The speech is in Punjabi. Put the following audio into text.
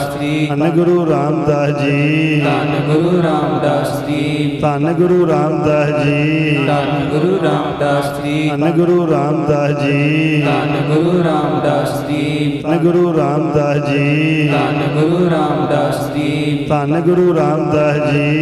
ਜੀ ਧੰਨ ਗੁਰੂ ਰਾਮਦਾਸ ਜੀ। ਧੰਨ ਗੁਰੂ ਰਾਮਦਾਸ ਜੀ। ਧੰਨ ਗੁਰੂ ਰਾਮਦਾਸ ਜੀ। ਧੰਨ ਗੁਰੂ ਰਾਮਦਾਸ ਜੀ। ਧੰਨ ਗੁਰੂ ਰਾਮਦਾਸ ਜੀ। ਧੰਨ ਗੁਰੂ ਰਾਮਦਾਸ ਜੀ। ਧੰਨ ਗੁਰੂ ਰਾਮਦਾਸ ਜੀ। ਧੰਨ ਗੁਰੂ ਰਾਮਦਾਸ ਜੀ। ਧੰਨ ਗੁਰੂ ਰਾਮਦਾਸ ਜੀ।